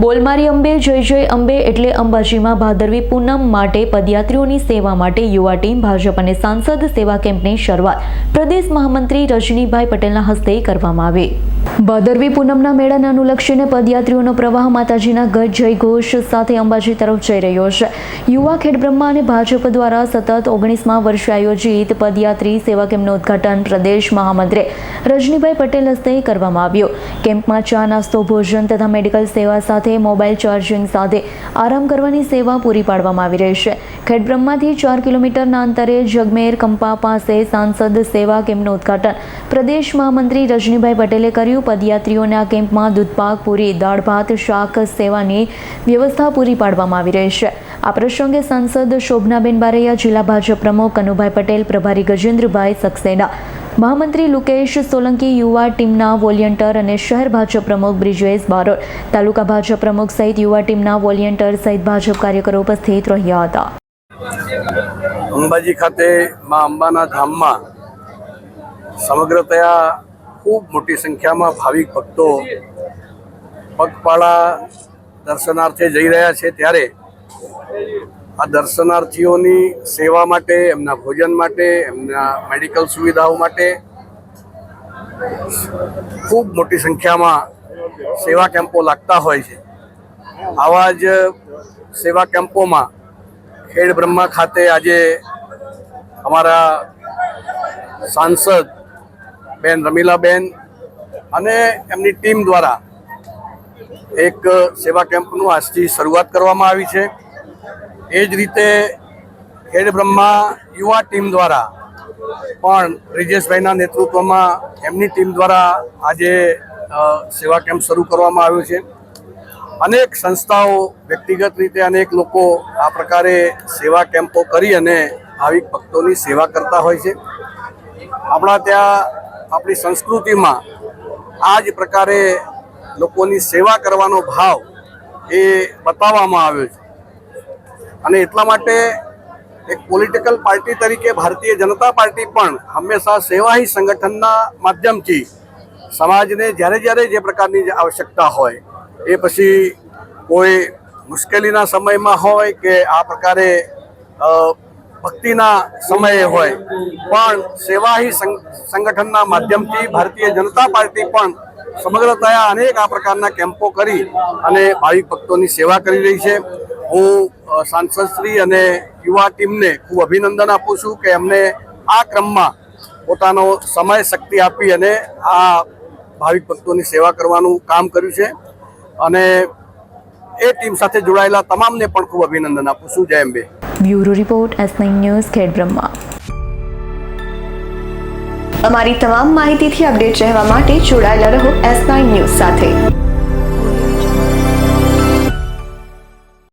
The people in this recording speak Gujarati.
બોલમારી અંબે, જય જય અંબે એટલે અંબાજીમાં ભાદરવી પૂનમ માટે પદયાત્રીઓની સેવા માટે યુવા ટીમ, ભાજપ અને સાંસદ સેવા કેમ્પની શરૂઆત. પ્રદેશ મહામંત્રી રજનીભાઈ પટેલના હસ્તે કરવામાં આવી. ભાદરવી પૂનમના મેળાને અનુલક્ષીને પદયાત્રીઓનો પ્રવાહ માતાજીના ગજ જય ઘોષ સાથે અંબાજી તરફ જઈ રહ્યો છે. યુવા ખેડબ્રહ્મા અને ભાજપ દ્વારા સતત ઓગણીસમાં વર્ષે આયોજિત પદયાત્રી સેવા કેમ્પનું ઉદ્ઘાટન પ્રદેશ મહામંત્રી રજનીભાઈ પટેલ હસ્તે કરવામાં આવ્યું. કેમ્પમાં ચા, નાસ્તો, ભોજન તથા મેડિકલ સેવા સાથે મોબાઈલ ચાર્જિંગ સાથે આરામ કરવાની સેવા પૂરી પાડવામાં આવી રહી છે. ખેડબ્રહ્માથી ચાર કિલોમીટરના અંતરે જગમેર કંપા પાસે સાંસદ સેવા કેમ્પનું ઉદ્ઘાટન. પ્રદેશ મહામંત્રી રજનીભાઈ પટેલે કર્યું, પદયાત્રીઓને કેમ્પમાં દૂધપાક પૂરી, દાળ ભાત, શાક સેવાની વ્યવસ્થા પૂરી પાડવામાં આવી રહી છે. આ પ્રસંગે સાંસદ શોભનાબેન બારૈયા, જિલ્લા ભાજપ પ્રમુખ કનુભાઈ પટેલ, પ્રભારી ગજેન્દ્રભાઈ સક્સેના મહામંત્રી લુકેશ સોલંકી યુવા ટીમના વોલિયન્ટર અને શહેર ભાજપ પ્રમુખ બ્રિજેશ બારોટ તાલુકા ભાજપ પ્રમુખ સહિત યુવા ટીમના વોલિયન્ટર સહિત ભાજપ કાર્યકરો ઉપસ્થિત રહ્યા હતા. અંબાજી ખાતે મા અંબાના ધામમાં સમગ્રતયા ખૂબ મોટી સંખ્યામાં ભાવિક ભક્તો પગપાળા દર્શનાર્થે જઈ રહ્યા છે. ત્યારે આ દર્શનાર્થીઓની સેવા માટે, એમના ભોજન માટે, એમના મેડિકલ સુવિધાઓ માટે ખૂબ મોટી સંખ્યામાં સેવા કેમ્પો લાગતા હોય છે. આવા જ સેવા કેમ્પોમાં ખેડ બ્રહ્મા ખાતે આજે અમારા સાંસદ બેન રમીલાબેન અને એમની ટીમ દ્વારા એક સેવા કેમ્પનું આજથી શરૂઆત કરવામાં આવી છે. એ જ રીતે ખેડ બ્રહ્મા યુવા ટીમ દ્વારા પણ બ્રિજેશભાઈના નેતૃત્વમાં એમની ટીમ દ્વારા આજે સેવા કેમ્પ શરૂ કરવામાં આવ્યો છે. અનેક સંસ્થાઓ વ્યક્તિગત રીતે અનેક લોકો આ પ્રકારે સેવા કેમ્પો કરી અને ભાવિક ભક્તોની સેવા કરતા હોય છે. આપણા ત્યાં આપણી સંસ્કૃતિમાં આ જ પ્રકારે લોકોની સેવા કરવાનો ભાવ એ બતાવવામાં આવ્યો છે. અને એટલા માટે એક પોલિટિકલ પાર્ટી તરીકે ભારતીય જનતા પાર્ટી પણ હંમેશા સેવાહી સંગઠનના માધ્યમથી સમાજને જ્યારે જ્યારે જે પ્રકારની આવશ્યકતા હોય, એ પછી કોઈ મુશ્કેલીના સમયમાં હોય કે આ પ્રકારે ભક્તિના સમયે હોય, પણ સેવાહી સંગ- સંગઠનના માધ્યમથી ભારતીય જનતા પાર્ટી પણ સમગ્રતયા અનેક આ પ્રકારના કેમ્પો કરી અને ભાવિક ભક્તોની સેવા કરી રહી છે. હું સાંસદશ્રી અને યુવા ટીમને ખૂબ અભિનંદન આપું છું કે એમને આ ક્રમમાં પોતાનો સમય, શક્તિ આપી અને આ ભાવિક ભક્તોની સેવા કરવાનું કામ કર્યું છે. અને એ ટીમ સાથે જોડાયેલા તમામને પણ ખૂબ અભિનંદન આપું છું. જય Ambe. Bureau report S news news Khedbrahma અમારી તમામ માહિતીથી અપડેટ રહેવા માટે જોડાયેલા રહો એસ ન્યૂઝ સાથે.